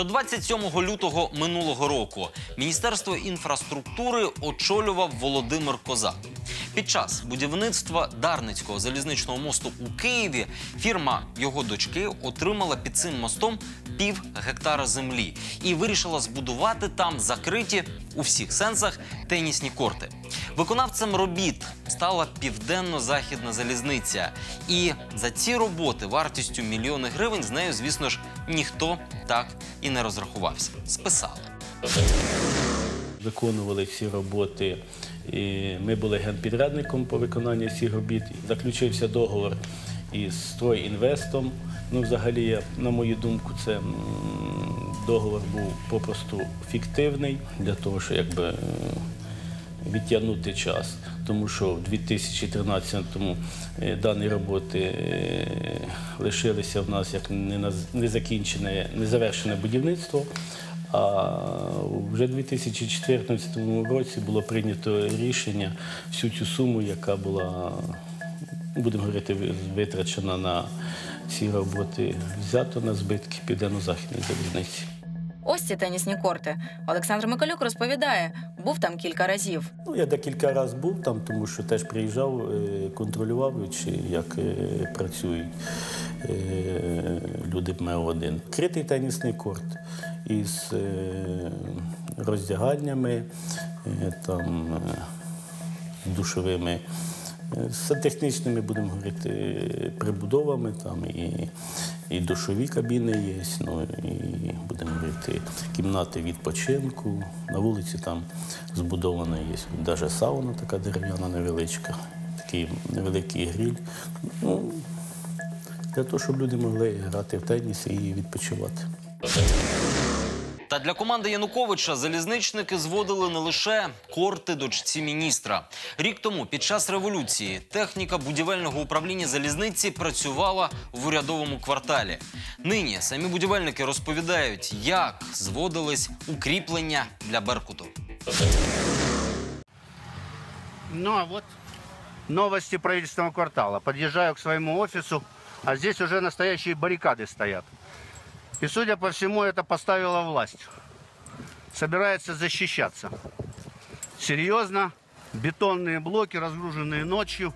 До 27 лютого минулого року Міністерство інфраструктури очолював Володимир Козак. Під час будівництва Дарницького залізничного мосту у Києві фірма його дочки отримала під цим мостом пів гектара землі і вирішила збудувати там закриті у всіх сенсах тенісні корти. Виконавцем робіт стала південно-західна залізниця. І за ці роботи вартістю мільйони гривень з нею, звісно ж, ніхто так і не розрахувався. Списали. Виконували всі роботи. І ми були генпідрядником по виконанню всіх робіт. Заключився договор із стройінвестом. Ну, взагалі, на мою думку, це договор був попросту фіктивний для того, щоб якби е, відтягнути час. Тому що в 2013-му е, дані роботи е, лишилися в нас як незакінчене, незавершене будівництво. А вже в 2014 році було прийнято рішення всю цю суму, яка була, будемо говорити, витрачена на ці роботи, взято на збитки південно-західної залізниці. Ось ці тенісні корти. Олександр Миколюк розповідає, був там кілька разів. Ну, я декілька разів був там, тому що теж приїжджав, е, контролював, чи як е, працюють е, люди МЕО-1. Критий тенісний корт із роздяганнями, там, душовими, сантехнічними, будемо говорити, прибудовами. Там і, і душові кабіни є, ну, і будемо говорити, кімнати відпочинку. На вулиці там збудована є навіть сауна така дерев'яна невеличка, такий невеликий гриль. Ну, для того, щоб люди могли грати в теніс і відпочивати. Та для команди Януковича залізничники зводили не лише корти дочці міністра. Рік тому, під час революції, техніка будівельного управління залізниці працювала в урядовому кварталі. Нині самі будівельники розповідають, як зводились укріплення для Беркуту. Ну а вот новости правительственного квартала. Подъезжаю к своему офису, а здесь уже настоящие баррикады стоят. И, судя по всему, это поставила власть. Собирается защищаться. Серьезно, бетонные блоки, разгруженные ночью.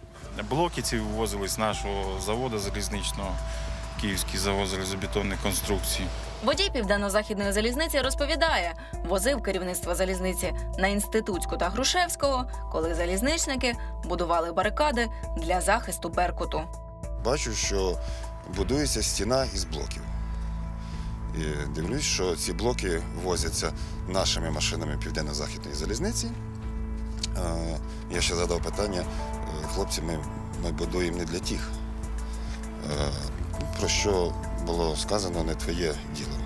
Блоки ці вивозились з нашого заводу залізничного, Київський завод залізобетонних конструкцій. Водій південно-західної залізниці розповідає, возив керівництво залізниці на інститутську та Грушевського, коли залізничники будували барикади для захисту Беркуту. бачу, що будується стіна із блоків. І дивлюсь, що ці блоки возяться нашими машинами Південно-Західної залізниці. Е, Я ще задав питання, е, хлопці, ми, ми будуємо не для тих. Е, Про що було сказано, не твоє діло.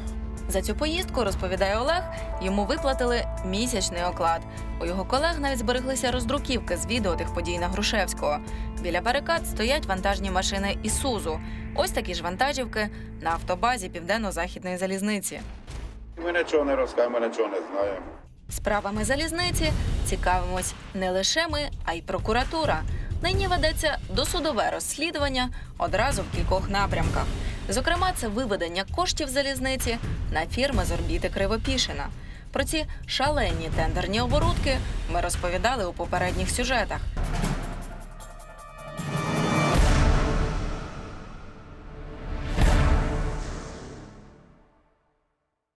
За цю поїздку, розповідає Олег, йому виплатили місячний оклад. У його колег навіть збереглися роздруківки з відео тих подій на Грушевського. Біля барикад стоять вантажні машини Ісузу. Ось такі ж вантажівки на автобазі південно-західної залізниці. Ми нічого не розкажемо, ми нічого не знаємо. Справами залізниці цікавимось не лише ми, а й прокуратура. Нині ведеться досудове розслідування одразу в кількох напрямках. Зокрема, це виведення коштів залізниці на фірми з орбіти Кривопішина. Про ці шалені тендерні оборудки ми розповідали у попередніх сюжетах.